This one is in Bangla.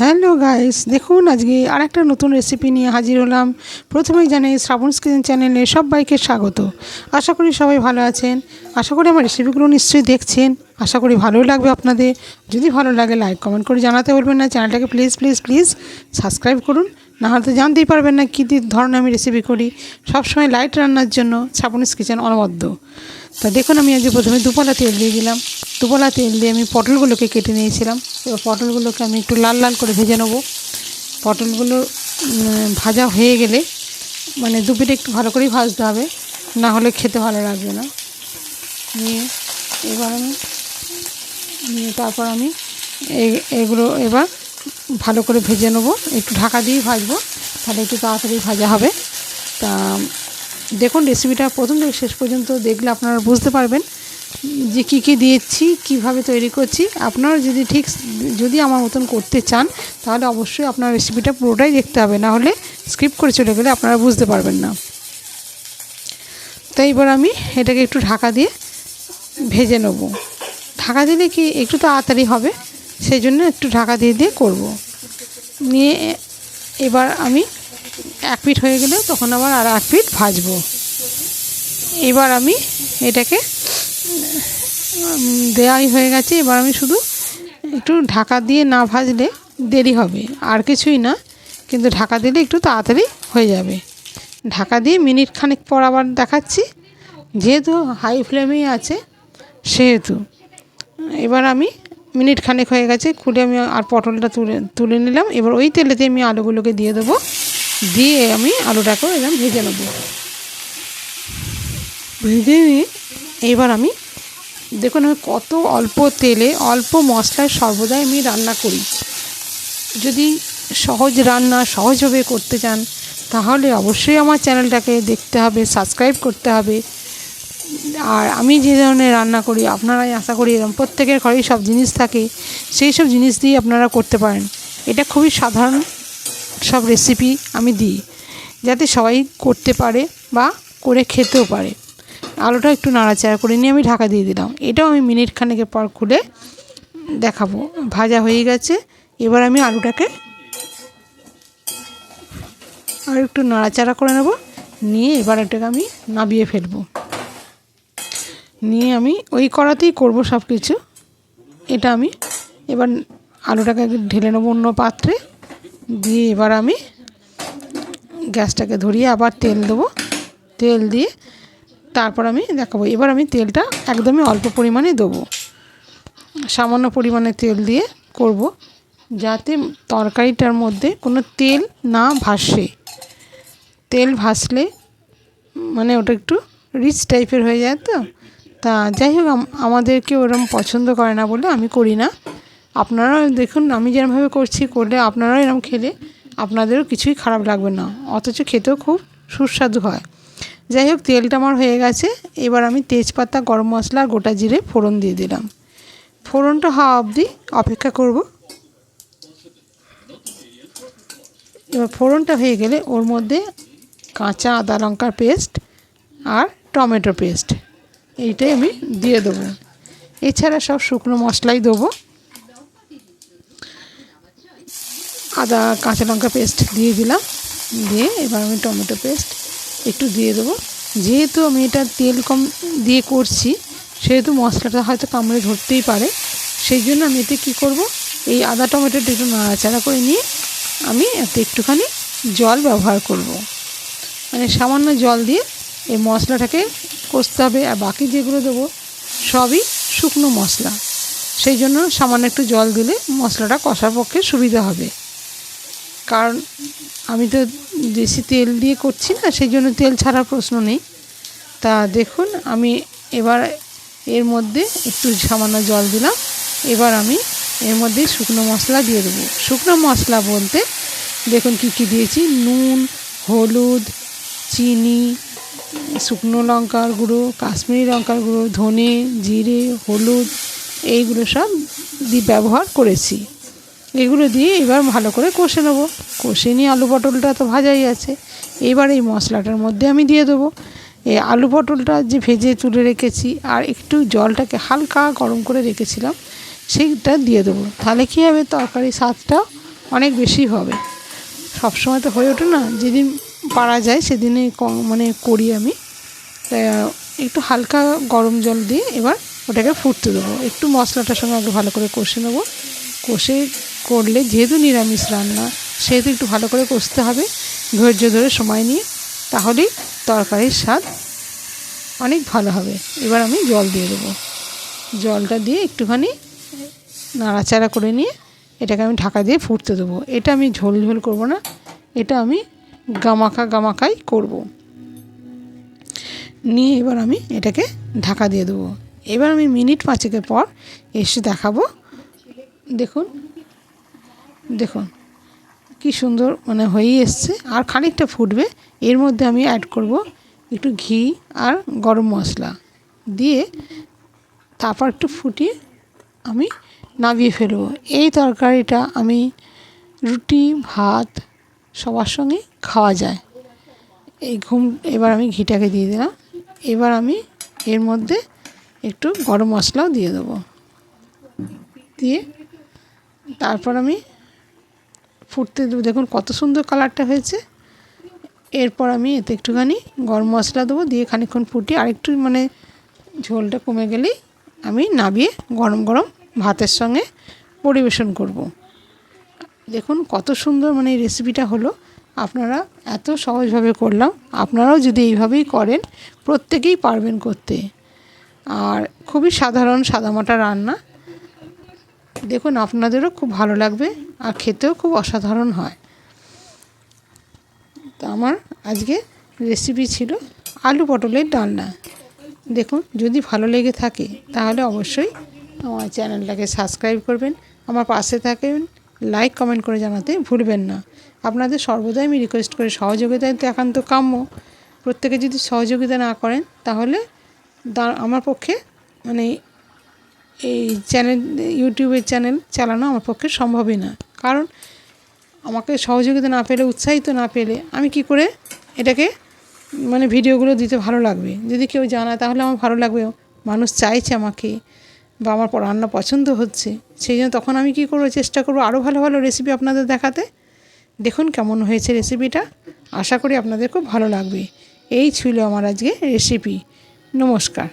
হ্যালো গাইস, দেখুন আজকে আরেকটা নতুন রেসিপি নিয়ে হাজির হলাম। প্রথমেই জানাই শ্রাবণস কিচেন চ্যানেলে সবাইকে স্বাগত। আশা করি সবাই ভালো আছেন। আশা করি আমার রেসিপিগুলো নিশ্চয়ই দেখছেন। আশা করি ভালোই লাগবে আপনাদের। যদি ভালো লাগে লাইক কমেন্ট করে জানাতে বলবেন না। চ্যানেলটাকে প্লিজ প্লিজ প্লিজ সাবস্ক্রাইব করুন। না হলে তো জানতেই পারবেন না কী ধরনের আমি রেসিপি করি। সবসময় লাইট রান্নার জন্য শ্রাবণস কিচেন অনবদ্য। তা দেখুন আমি আজকে প্রথমে দুপলা তেল দিয়ে দিলাম। দুপলা তেল দিয়ে আমি পটলগুলোকে কেটে নিয়েছিলাম। এবার পটলগুলোকে আমি একটু লাল লাল করে ভেজে নেব। পটলগুলো ভাজা হয়ে গেলে মানে দুপিটে একটু ভালো করেই ভাজতে হবে, না হলে খেতে ভালো লাগবে না। নিয়ে এবার আমি, নিয়ে তারপর আমি এগুলো এবার ভালো করে ভেজে নেব। একটু ঢাকা দিয়েই ভাজবো, তাহলে একটু তাড়াতাড়ি ভাজা হবে। তা, দেখুন রেসিপিটা প্রথম থেকে শেষ পর্যন্ত দেখলে আপনারা বুঝতে পারবেন। যে কী কী দিয়েছি, কীভাবে তৈরি করছি, আপনারা যদি ঠিক যদি আমার মতন করতে চান, তাহলে অবশ্যই আপনার রেসিপিটা পুরোটাই দেখতে হবে। না হলে স্কিপ করে চলে গেলে আপনারা বুঝতে পারবেন না। তাই এবার আমি এটাকে একটু ঢাকা দিয়ে ভেজে নেব। ঢাকা দিলে কি একটু তাড়াতাড়ি হবে? সেই জন্য একটু ঢাকা দিয়ে দিয়ে করব। নিয়ে এবার আমি এক পিঠ হয়ে গেলে তখন আবার আর এক পিঠ ভাজবো। এবার আমি এটাকে উম, দেওয়াই হয়ে গেছে এবার আমি শুধু একটু ঢাকা দিয়ে না ভাজলে দেরি হবে আর কিছুই না কিন্তু ঢাকা দিলে একটু তাড়াতাড়ি হয়ে যাবে। ঢাকা দিয়ে মিনিট খানেক পর আবার দেখাচ্ছি যেহেতু হাই ফ্লেমেই আছে সেহেতু। এবার আমি মিনিট খানেক হয়ে গেছে খুলে আমি আর পটলটা তুলে তুলে নিলাম এবার ওই তেলেতে আমি আলুগুলোকে দিয়ে দেবো দিয়ে আমি আলুটাকেও এরকম ভেজে নেব। ভেজে নিয়ে এবার আমি দেখুন আমি কত অল্প তেলে অল্প মশলায় সর্বদাই আমি রান্না করি। যদি সহজ রান্না সহজভাবে করতে চান, তাহলে অবশ্যই আমার চ্যানেলটাকে দেখতে হবে, সাবস্ক্রাইব করতে হবে। আর আমি যে ধরনের রান্না করি, আপনারাই আশা করি এরকম প্রত্যেকের ঘরেই সব জিনিস থাকে, সেই সব জিনিস দিয়ে আপনারা করতে পারেন। এটা খুবই সাধারণ সব রেসিপি আমি দিই, যাতে সবাই করতে পারে বা করে খেতেও পারে। আলুটা একটু নাড়াচাড়া করে নিয়ে আমি ঢাকা দিয়ে দিলাম। এটাও আমি মিনিট খানেকের পর খুলে দেখাবো। ভাজা হয়ে গেছে। এবার আমি আলুটাকে আর একটু নাড়াচাড়া করে নেব। নিয়ে এবার এটাকে আমি নাবিয়ে ফেলব। নিয়ে আমি ওই কড়াতেই করব সব কিছু এটা আমি এবার আলুটাকে ঢেলে নেব অন্য পাত্রে। দিয়ে এবার আমি গ্যাসটাকে ধরিয়ে আবার তেল দেবো। তেল দিয়ে তারপর আমি দেখাবো। এবার আমি তেলটা একদমই অল্প পরিমাণে দেবো। সামান্য পরিমাণে তেল দিয়ে করব, যাতে তরকারিটার মধ্যে কোনো তেল না ভাসে। তেল ভাসলে মানে ওটা একটু রিচ টাইপের হয়ে যায় তো? তা যাই হোক, আম- আমাদেরকে ওরম পছন্দ করে না বলে আমি করি না। আপনারাও দেখুন, আমি যেরমভাবে করছি, করলে আপনারাও এরম খেলে, আপনাদেরও কিছুই খারাপ লাগবে না। অথচ খেতেও খুব সুস্বাদু হয়। যাই হোক, তেলটা আমার হয়ে গেছে। এবার আমি তেজপাতা, গরম মশলা আর গোটা জিরে ফোড়ন দিয়ে দিলাম। ফোড়নটা হওয়া অবধি অপেক্ষা করব। এবার ফোড়নটা হয়ে গেলে ওর মধ্যে কাঁচা আদা লঙ্কার পেস্ট আর টমেটো পেস্ট, এইটাই আমি দিয়ে দেবো। এছাড়া সব শুকনো মশলাই দেবো। আদা, কাঁচা লঙ্কা পেস্ট দিয়ে দিলাম। দিয়ে এবার আমি টমেটো পেস্ট একটু দিয়ে দেবো। যেহেতু আমি এটা তেল কম দিয়ে করছি, সেহেতু মশলাটা হয়তো কামড়ে ধরতেই পারে। সেই জন্য আমি এতে কী করব? এই আদা টমেটোটা একটু নাড়াচাড়া করে নিয়ে আমি এতে একটুখানি জল ব্যবহার করব। মানে সামান্য জল দিয়ে এই মশলাটাকে কষতে হবে, আর বাকি যেগুলো দেবো সবই শুকনো মশলা। সেই জন্য সামান্য একটু জল দিলে মশলাটা কষার পক্ষে সুবিধা হবে। কারণ আমি তো বেশি তেল দিয়ে করছি না, সেই জন্য তেল ছাড়ার প্রশ্ন নেই। তা দেখুন, আমি এবার এর মধ্যে একটু সামান্য জল দিলাম। এবার আমি এর মধ্যে শুকনো মশলা দিয়ে দেবো। শুকনো মশলা বলতে দেখুন কী কী দিয়েছি। নুন, হলুদ, চিনি, শুকনো লঙ্কার গুঁড়ো, কাশ্মীরি লঙ্কার গুঁড়ো, ধনে, জিরে, হলুদ, এইগুলো সব ব্যবহার করেছি। এগুলো দিয়ে এবার ভালো করে কষে নেব। কষে নিয়ে আলু পটলটা তো ভাজাই আছে। এবার এই মশলাটার মধ্যে আমি দিয়ে দেবো। এই আলু পটলটা যে ভেজে তুলে রেখেছি আর একটু জলটাকে হালকা গরম করে রেখেছিলাম, সেইটা দিয়ে দেবো। তাহলে কী হবে? তরকারি স্বাদটাও অনেক বেশি হবে। সবসময় তো হয়ে ওঠে না? যেদিন পারা যায় সেদিনই ক- মানে করি আমি। একটু হালকা গরম জল দিয়ে এবার ওটাকে ফুটতে দেবো। একটু মশলাটার সঙ্গে একটু ভালো করে কষে নেব। কষে করলে যেহেতু নিরামিষ রান্না, সেহেতু একটু ভালো করে কষতে হবে, ধৈর্য ধরে সময় নিয়ে, তাহলেই তরকারির স্বাদ অনেক ভালো হবে। এবার আমি জল দিয়ে দেবো। জলটা দিয়ে একটুখানি নাড়াচাড়া করে নিয়ে এটাকে আমি ঢাকা দিয়ে ফুটতে দেবো। এটা আমি ঝোল ঝোল করব না, এটা আমি গামাকা গামাকাই করব। নিয়ে এবার আমি এটাকে ঢাকা দিয়ে দেবো। এবার আমি মিনিট পাঁচেকের পর এসে দেখাবো। দেখুন দেখুন, কি সুন্দর মানে হয়েই এসছে। আর খানিকটা ফুটবে, এর মধ্যে আমি অ্যাড করব একটু ঘি আর গরম মশলা দিয়ে তারপর একটু ফুটিয়ে আমি নামিয়ে ফেলব। এই তরকারিটা আমি রুটি, ভাত সবার সঙ্গে খাওয়া যায়। এই ঘুম, এবার আমি ঘিটাকে দিয়ে দিলাম। এবার আমি এর মধ্যে একটু গরম মশলাও দিয়ে দেবো। দিয়ে তারপর আমি ফুটতে দেবো। দেখুন কত সুন্দর কালারটা হয়েছে। এরপর আমি এতে একটুখানি গরম মশলা দেবো, দিয়ে খানিকক্ষণ ফুটিয়ে আরেকটু মানে ঝোলটা কমে গেলেই আমি নাবিয়ে গরম গরম ভাতের সঙ্গে পরিবেশন করব। দেখুন কত সুন্দর মানে এই রেসিপিটা হলো। আপনারা এত সহজভাবে করলাম। আপনারাও যদি এইভাবেই করেন, প্রত্যেকেই পারবেন করতে। আর খুবই সাধারণ সাদামাটা রান্না। দেখুন, আপনাদেরও খুব ভালো লাগবে আর খেতেও খুব অসাধারণ হয়। তো আমার আজকে রেসিপি ছিল আলু পটলের ডালনা। দেখুন, যদি ভালো লেগে থাকে, তাহলে অবশ্যই আমার চ্যানেলটাকে সাবস্ক্রাইব করবেন। আমার পাশে থাকবেন লাইক কমেন্ট করে জানাতে ভুলবেন না। আপনাদের সর্বদাই আমি রিকোয়েস্ট করি সহযোগিতায় তো একান্ত কাম্য। প্রত্যেকে যদি সহযোগিতা না করেন, তাহলে আমার পক্ষে মানে এই চ্যানেল ইউটিউবের চ্যানেল চালানো আমার পক্ষে সম্ভবই না। কারণ আমাকে সহযোগিতা না পেলে, উৎসাহিত না পেলে আমি কি করে এটাকে মানে ভিডিওগুলো দিতে ভালো লাগবে? যদি কেউ জানায়, তাহলে আমার ভালো লাগবে। মানুষ চাইছে আমাকে বা আমার রান্না পছন্দ হচ্ছে, সেই জন্য তখন আমি কি করব, চেষ্টা করব আরও ভালো ভালো রেসিপি আপনাদের দেখাতে। দেখুন কেমন হয়েছে রেসিপিটা আশা করি আপনাদের খুব ভালো লাগবে। এই ছিল আমার আজকে রেসিপি নমস্কার।